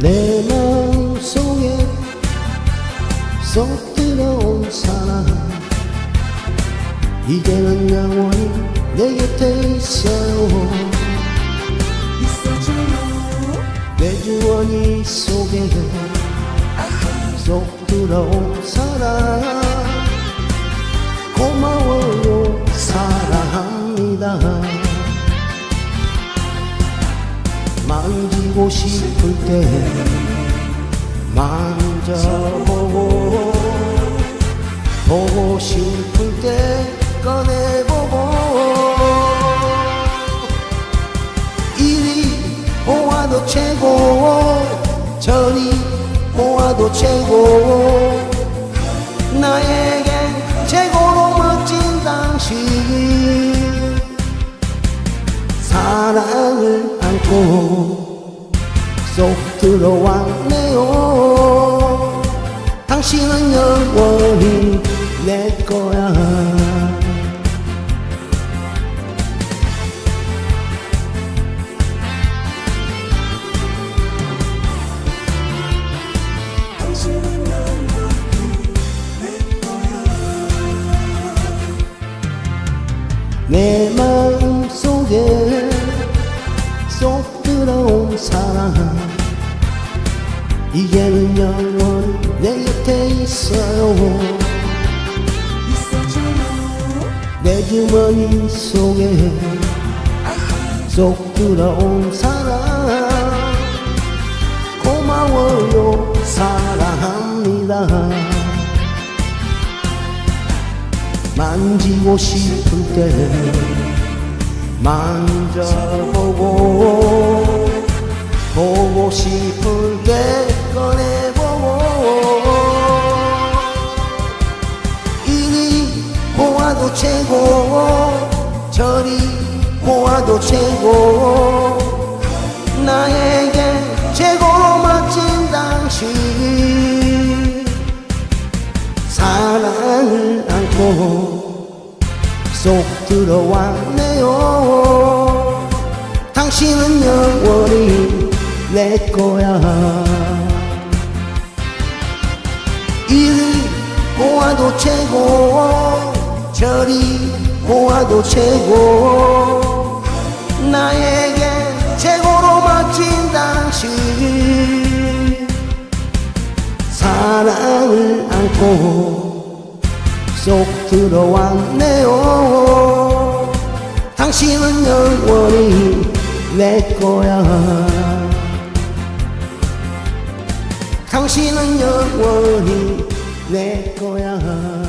내 마음속에 쏙 들어온 사랑 이제는 영원히 내 곁에 있어요. 내 주머니 속에 쏙 들어온 사랑 고마워요 사랑합니다 만지고 싶을 때 만져보고 보고 싶을 때 꺼내보고 이리 보아도 최고 저리 보아도 최고. 나에 당신은 영원히 내 거야. 내 거야. 내 마음 속에 쏙 들어온 사랑. 이제는 곁에 있어요. 내 주머니 속에 쏙 들어온 사랑. 고마워요. 사랑합니다. 만지고 싶을 때 만져보고 보고 보아도 최고 저리 보아도 최고. 나에게 최고로 멋진 당신. 사랑을 안고 쏙 들어왔네요. 당신은 영원히 내 거야. 이리 보아도 최고 저리 보아도 최고. 나에게 최고로 멋진 당신. 사랑을 안고 쏙 들어왔네요. 당신은 영원히 내 거야. 당신은 영원히 내 거야